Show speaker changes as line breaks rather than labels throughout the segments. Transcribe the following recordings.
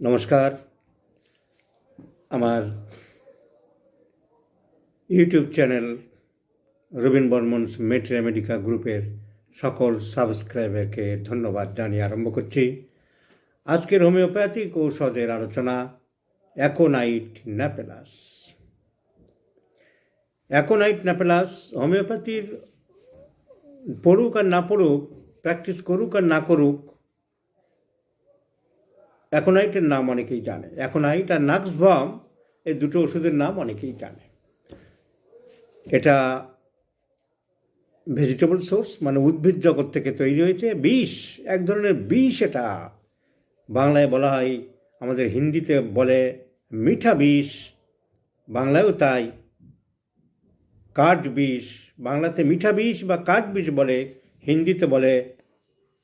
নমস্কার। আমার YouTube channel Rabin Barmans মেট রেমেডিকা গ্রুপের সকল সাবস্ক্রাইবারকে ধন্যবাদ জানিয়ে আরম্ভ করছি। আজকের হোমিওপ্যাথিক ঔষধের আলোচনা অ্যাকোনাইট ন্যাপেলাস। অ্যাকোনাইট ন্যাপেলাস হোমিওপ্যাথির পড়ুক আর না পড়ুক, প্র্যাকটিস করুক আর না করুক অ্যাকোনাইটের নাম অনেকেই জানে। অ্যাকোনাইট আর নাক্সভম এই দুটো ওষুধের নাম অনেকেই জানে। এটা ভেজিটেবল সোর্স মানে উদ্ভিদ জগৎ থেকে তৈরি হয়েছে। বিষ, এক ধরনের বিষ এটা। বাংলায় বলা হয়, আমাদের হিন্দিতে বলে মিঠা বিষ, বাংলায়ও তাই। কাঠ বিষ, বাংলাতে মিঠা বিষ বা কাঠ বিষ বলে, হিন্দিতে বলে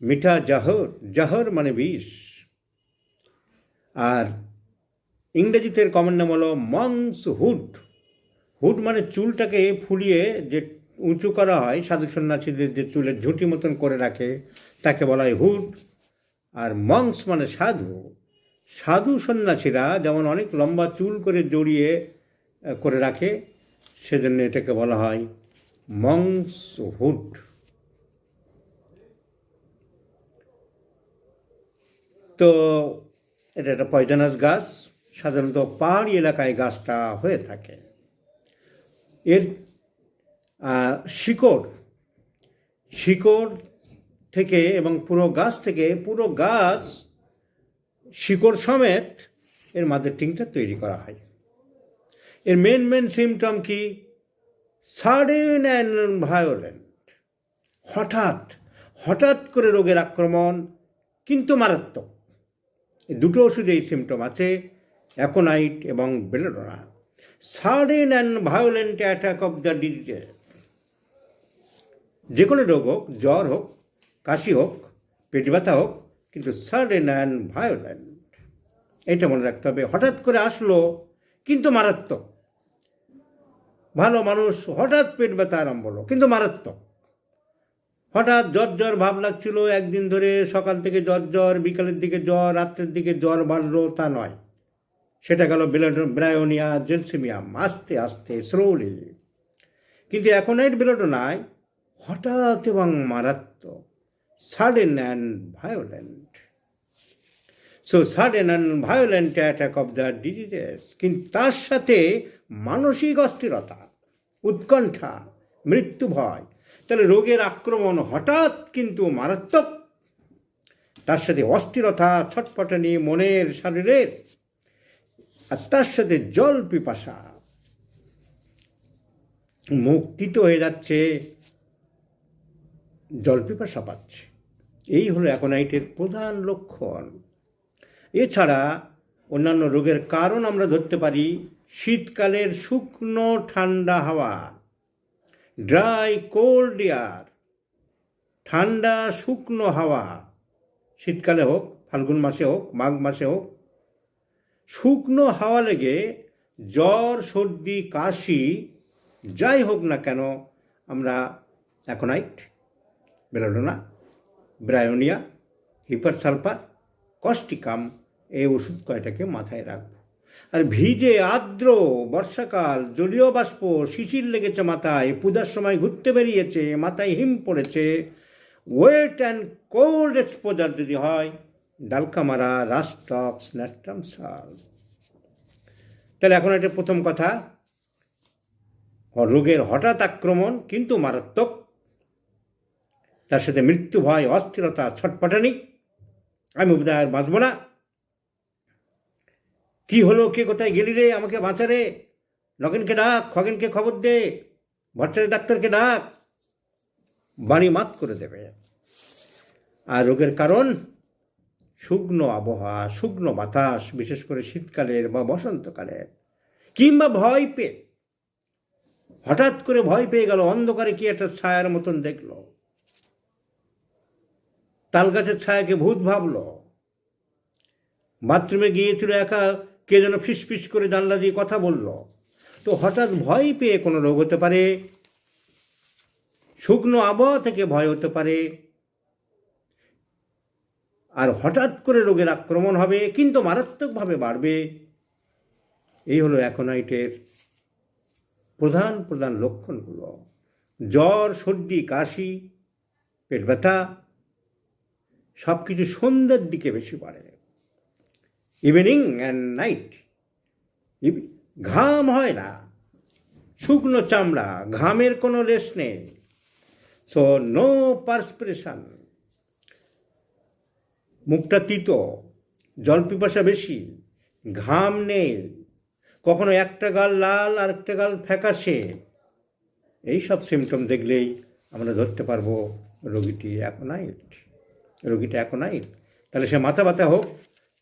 মিঠা জাহর। জাহর মানে বিষ। আর ইংরেজিতে কমন নাম হলো মংস হুড হুড মানে চুলটাকে ফুলিয়ে যে উঁচু করা হয়, সাধু সন্ন্যাসীদের যে চুলের ঝুঁটি মতন করে রাখে, তাকে বলা হয় হুড আর মংস মানে সাধু। সাধু সন্ন্যাসীরা যেমন অনেক লম্বা চুল করে জড়িয়ে করে রাখে, সেজন্য এটাকে বলা হয় মংস হুড তো এটা একটা পয়জনাস গাছ সাধারণত পাহাড়ি এলাকায় গাছটা হয়ে থাকে। এর শিকড় শিকড় থেকে এবং পুরো গাছ থেকে, পুরো গাছ শিকড় সমেত এর মাদের টিংটা তৈরি করা হয়। এর মেন মেন সিমটম কি? সাডেন অ্যান্ড ভায়োলেন্ট হঠাৎ হঠাৎ করে রোগের আক্রমণ, কিন্তু মারাত্মক। দুটো ওষুধে এই সিমটম আছে অ্যাকোনাইট এবং belladonna sudden and violent attack of the disease যে কোনো রোগ হোক, জ্বর হোক, কাশি হোক, পেট ব্যথা হোক, কিন্তু সাডেন অ্যান্ড ভায়োলেন্ট এটা মনে রাখতে হবে। হঠাৎ করে আসলো, কিন্তু মারাত্মক। ভালো মানুষ হঠাৎ পেট ব্যথা আরম্ভ হলো, কিন্তু মারাত্মক। হঠাৎ জ্বর জ্বর ভাব লাগছিল। একদিন ধরে সকাল থেকে জ্বর জ্বর, বিকালের দিকে জ্বর, রাত্রের দিকে জ্বর বাড়লো, তা নয়। সেটা গেল ব্রায়োনিয়া জেলসিমিয়াম আস্তে আস্তে স্লোলি কিন্তু এখন অ্যাকোনাইট বেলোডোনায় হঠাৎ এবং মারাত্মক sudden and violent so sudden and violent attack of the diseases কিন্তু তার সাথে মানসিক অস্থিরতা, উৎকণ্ঠা, মৃত্যু ভয় তাহলে রোগের আক্রমণ হঠাৎ কিন্তু মারাত্মক। তার সাথে অস্থিরতা ছটফটানি মনের, শরীরের, আর তার সাথে জল পিপাসা। মুখ হয়ে যাচ্ছে, জল পিপাসা পাচ্ছে। এই হলো অ্যাকোনাইটের প্রধান লক্ষণ। এছাড়া অন্যান্য রোগের কারণ আমরা ধরতে পারি, শীতকালের শুকনো ঠান্ডা হাওয়া। ড্রাই কোল্ড এয়ার, ঠান্ডা শুকনো হাওয়া, শীতকালে হোক, ফাল্গুন মাসে হোক, মাঘ মাসে হোক, শুকনো হাওয়া লেগে জ্বর, সর্দি, কাশি, যাই হোক না কেন, আমরা aconite belladonna bryonia, hepar sulphur causticum এই ওষুধ কয়টাকে মাথায় রাখব? আর ভিজে আর্দ্র বর্ষাকাল, জলীয় বাষ্প শিশির লেগেছে মাথায়, পূজার সময় ঘুরতে বেরিয়েছে, মাথায় হিম পড়েছে। ওয়েট অ্যান্ড কোল্ড এক্সপোজার যদি হয়, ডালকামারা রাস্টক স্ন্যাট্রাম, সাল। তাহলে এখন এটা প্রথম কথা। রোগের হঠাৎ আক্রমণ কিন্তু মারাত্মক। তার সাথে মৃত্যু ভয়, অস্থিরতা, ছটপটানি। আমি আর বাঁচব না। কি হলো? কে কোথায় গেলি রে? আমাকে বাঁচা রে। নগেনকে ডাক, খগেনকে খবর দে। ভট্টারের ডাক্তারকে ডাক। বাড়ি মাত করে দেবে। আর রোগের কারণ? শুকনো আবহাওয়া, শুকনো বাতাস, বিশেষ করে শীতকালের বা বসন্তকালের কিংবা ভয় পেয়ে। হঠাৎ করে ভয় পেয়ে গেল, অন্ধকারে কি একটা ছায়ার মতন দেখল। তাল গাছের ছায়াকে ভূত ভাবল। বাথরুমে গিয়েছিল একা কে যেন ফিসফিস করে জানলা দিয়ে কথা বলল। তো হঠাৎ ভয় পেয়ে কোনো রোগ হতে পারে, শুকনো আবহাওয়া থেকে ভয় হতে পারে, আর হঠাৎ করে রোগের আক্রমণ হবে, কিন্তু মারাত্মকভাবে বাড়বে। এই হলো অ্যাকোনাইটের প্রধান প্রধান লক্ষণগুলো। জ্বর, সর্দি, কাশি, পেট ব্যথা সব কিছু সন্ধ্যের দিকে বেশি বাড়ে। ইভিনিং অ্যান্ড নাইট ঘাম হয় না। শুকনো চামড়া, ঘামের কোনো লেশ নেই। সো নো পার্সপিরেশন মুখটা তিতো, জল পিপাসা বেশি, ঘাম নেই। কখনো একটা গাল লাল আর একটা গাল ফ্যাকাশে। এই সব সিমটম দেখলেই আমরা ধরতে পারব, রোগীটি অ্যাকোনাইট রোগীটা অ্যাকোনাইট তাহলে সে মাথা ব্যথা হোক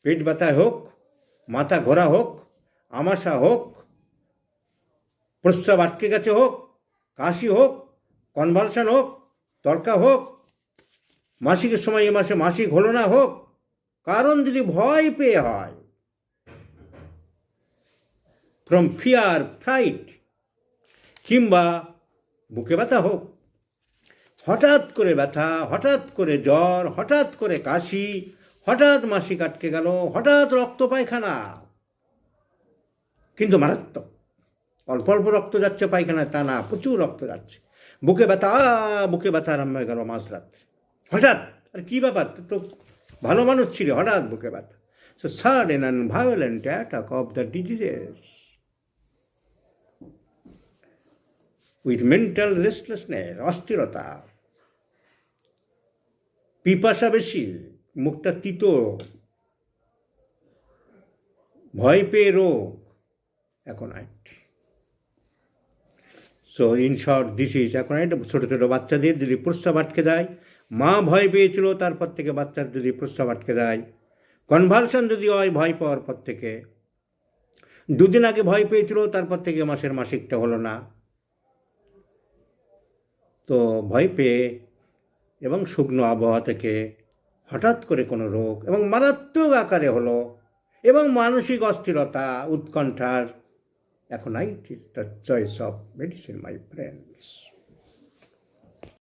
পেট ব্যথা হোক, মাথা ঘোরা হোক, আমাশা হোক, প্রস্রাব আটকে গেছে হোক, কাশি হোক কনভালশন হোক তর্কা হোক, মাসিকের সময় এ মাসে মাসিক হলো না হোক, কারণ যদি ভয় পেয়ে হয় ফ্রম ফিয়ার ফ্রাইট কিংবা বুকে ব্যথা হোক, হঠাৎ করে ব্যথা, হঠাৎ করে জ্বর, হঠাৎ করে কাশি হঠাৎ মাসিক আটকে গেল, হঠাৎ রক্ত পায়খানা। কিন্তু মারাত্মক। অল্প অল্প রক্ত যাচ্ছে পায়খানায়, তা না, প্রচুর রক্ত যাচ্ছে। বুকে ব্যথা বুকে ব্যথা আরম্ভ হয়ে গেল মাঝরাত্রে হঠাৎ, আর কী ব্যাপার? তো ভালো মানুষ ছিল, হঠাৎ বুকে ব্যথা। So sudden and violent attack of the diseases with mental restlessness অস্থিরতা। পিপাসা বেশি। মুখটা তিতো, ভয় পেয়ে রোগ এখন so in short this is এখন ছোটো ছোটো বাচ্চাদের যদি প্রস্রাব আটকে দেয়, মা ভয় পেয়েছিল, তারপর থেকে বাচ্চার যদি প্রস্রাব আটকে দেয় কনভালশন যদি হয় ভয় পাওয়ার পর থেকে, দুদিন আগে ভয় পেয়েছিল, তারপর থেকে মাসের মাসিকটা হলো না। তো ভয় পেয়ে এবং শুকনো আবহাওয়া থেকে হঠাৎ করে কোনো রোগ এবং মারাত্মক আকারে হলো এবং মানসিক অস্থিরতা, উৎকণ্ঠার, এখন I it is the choice of medicine my friends